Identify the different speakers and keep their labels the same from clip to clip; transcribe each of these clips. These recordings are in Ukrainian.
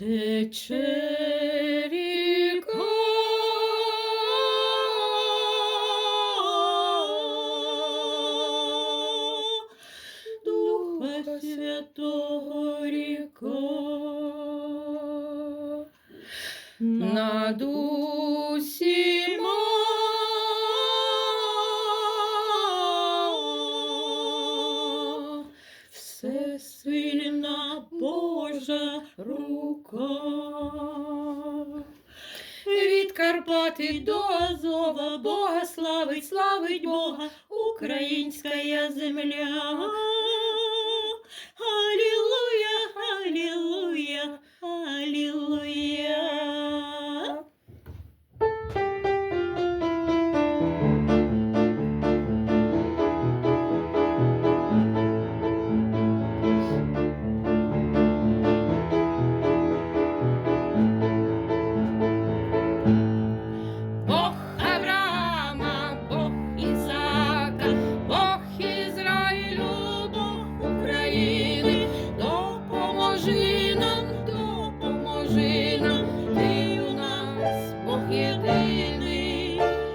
Speaker 1: Тече ріка. Духа Святого ріка. Над усіма всесильна Божа рука. Від Карпати до Азова Бога славить, славить Бога, українська земля.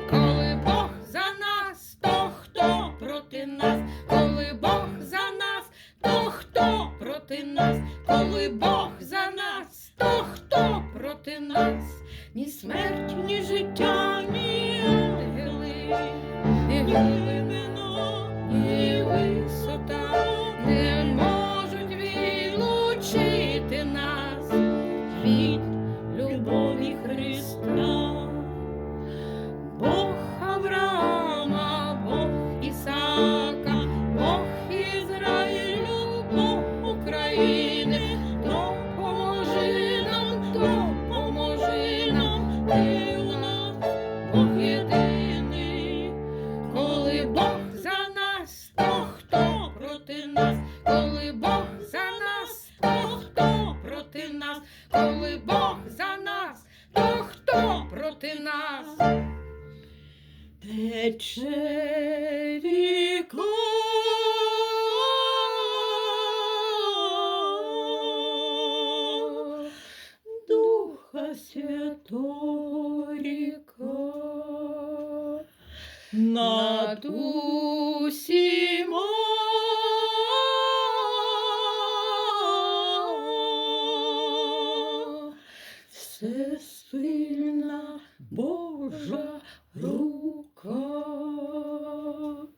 Speaker 1: Коли Бог за нас, то хто проти нас? Коли Бог за нас, то хто проти нас? Коли Бог за нас, то хто проти нас? Ні смерть, ні життя, ні ангели, ні глибина, за нас, то хто проти нас? Коли Бог за нас, то хто проти нас? Тече ріка. Духа Святого ріка. Над усіма всесильна Божа рука.